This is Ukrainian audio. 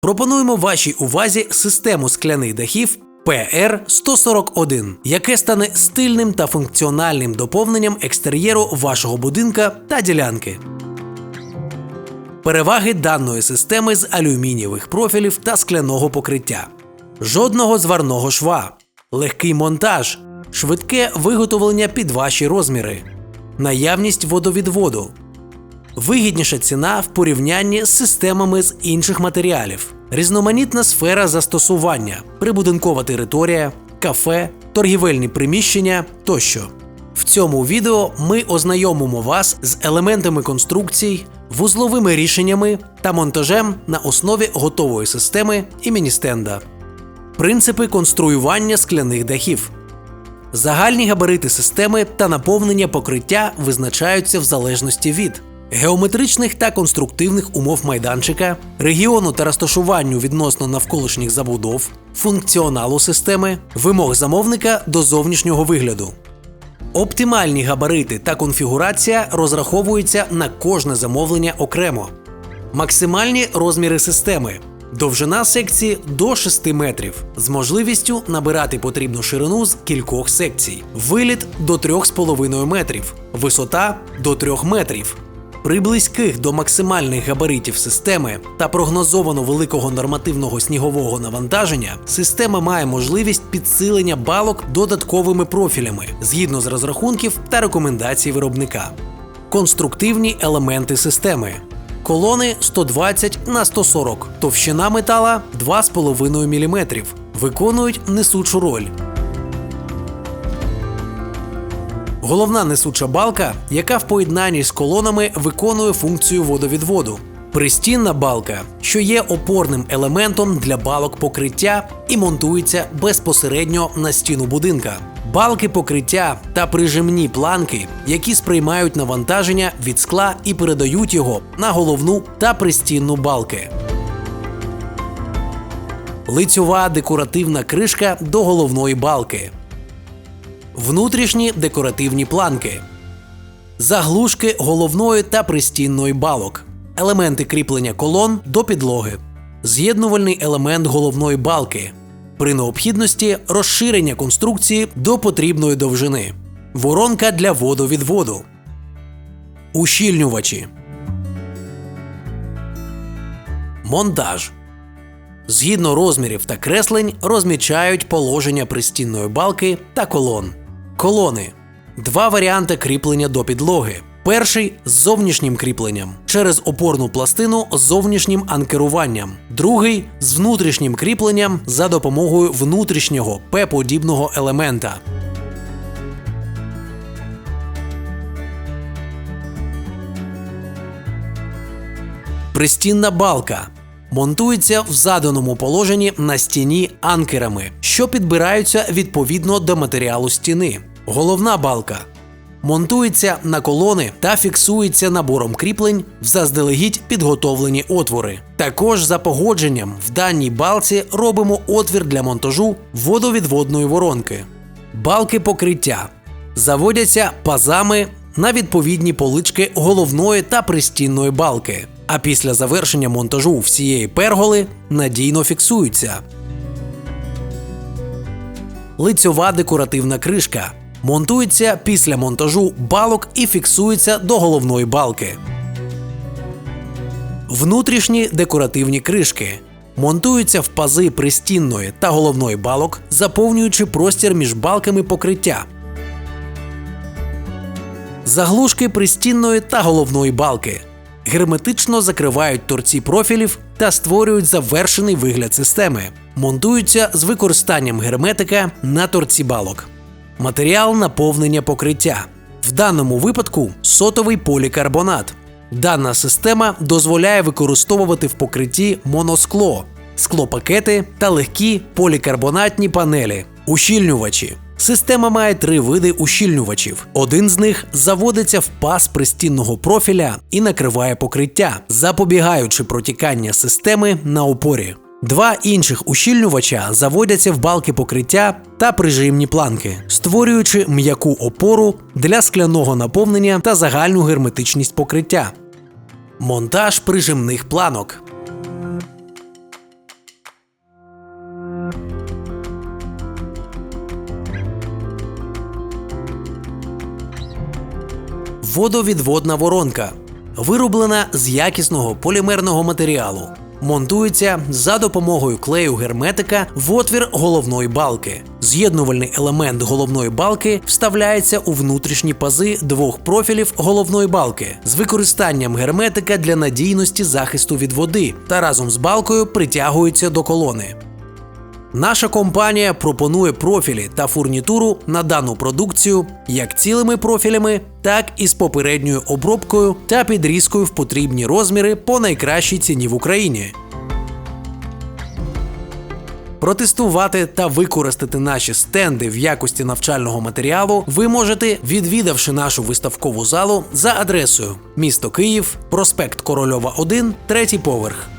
Пропонуємо вашій увазі систему скляних дахів PR-141, яке стане стильним та функціональним доповненням екстер'єру вашого будинка та ділянки. Переваги даної системи з алюмінієвих профілів та скляного покриття. Жодного зварного шва, легкий монтаж, швидке виготовлення під ваші розміри, наявність водовідводу, вигідніша ціна в порівнянні з системами з інших матеріалів, різноманітна сфера застосування, прибудинкова територія, кафе, торгівельні приміщення тощо. В цьому відео ми ознайомимо вас з елементами конструкцій, вузловими рішеннями та монтажем на основі готової системи імені стенда. Принципи конструювання скляних дахів. Загальні габарити системи та наповнення покриття визначаються в залежності від геометричних та конструктивних умов майданчика, регіону та розташуванню відносно навколишніх забудов, функціоналу системи, вимог замовника до зовнішнього вигляду. Оптимальні габарити та конфігурація розраховуються на кожне замовлення окремо. Максимальні розміри системи. Довжина секції до 6 метрів з можливістю набирати потрібну ширину з кількох секцій, виліт до 3,5 метрів, висота до 3 метрів. При близьких до максимальних габаритів системи та прогнозовано великого нормативного снігового навантаження система має можливість підсилення балок додатковими профілями згідно з розрахунків та рекомендацій виробника. Конструктивні елементи системи. Колони 120 на 140, товщина метала 2,5 мм. Виконують несучу роль. Головна несуча балка, яка в поєднанні з колонами виконує функцію водовідводу. Пристінна балка, що є опорним елементом для балок покриття і монтується безпосередньо на стіну будинка. Балки покриття та прижимні планки, які сприймають навантаження від скла і передають його на головну та пристінну балки. Лицьова декоративна кришка до головної балки. Внутрішні декоративні планки, заглушки головної та пристінної балок, елементи кріплення колон до підлоги, з'єднувальний елемент головної балки, при необхідності розширення конструкції до потрібної довжини, воронка для водовідводу, ущільнювачі, монтаж. Згідно розмірів та креслень розмічають положення пристінної балки та колон. Колони два варіанти кріплення до підлоги. Перший з зовнішнім кріпленням через опорну пластину з зовнішнім анкеруванням, другий з внутрішнім кріпленням за допомогою внутрішнього П-подібного елемента. Пристінна балка монтується в заданому положенні на стіні анкерами, що підбираються відповідно до матеріалу стіни. Головна балка монтується на колони та фіксується набором кріплень в заздалегідь підготовлені отвори. Також за погодженням в даній балці робимо отвір для монтажу водовідводної воронки. Балки покриття заводяться пазами на відповідні полички головної та пристінної балки, а після завершення монтажу всієї перголи надійно фіксуються. Лицьова декоративна кришка монтується після монтажу балок і фіксується до головної балки. Внутрішні декоративні кришки монтуються в пази пристінної та головної балок, заповнюючи простір між балками покриття. Заглушки пристінної та головної балки герметично закривають торці профілів та створюють завершений вигляд системи. Монтуються з використанням герметика на торці балок. Матеріал наповнення покриття. В даному випадку сотовий полікарбонат. Дана система дозволяє використовувати в покритті моноскло, склопакети та легкі полікарбонатні панелі, ущільнювачі. Система має три види ущільнювачів. Один з них заводиться в пас пристінного профіля і накриває покриття, запобігаючи протікання системи на опорі. Два інших ущільнювача заводяться в балки покриття та прижимні планки, створюючи м'яку опору для скляного наповнення та загальну герметичність покриття. Монтаж прижимних планок. Водовідводна воронка, вироблена з якісного полімерного матеріалу. Монтується за допомогою клею герметика в отвір головної балки. З'єднувальний елемент головної балки вставляється у внутрішні пази двох профілів головної балки з використанням герметика для надійності захисту від води та разом з балкою притягується до колони. Наша компанія пропонує профілі та фурнітуру на дану продукцію як цілими профілями, так і з попередньою обробкою та підрізкою в потрібні розміри по найкращій ціні в Україні. Протестувати та використати наші стенди в якості навчального матеріалу ви можете, відвідавши нашу виставкову залу за адресою місто Київ, проспект Корольова 1, третій поверх.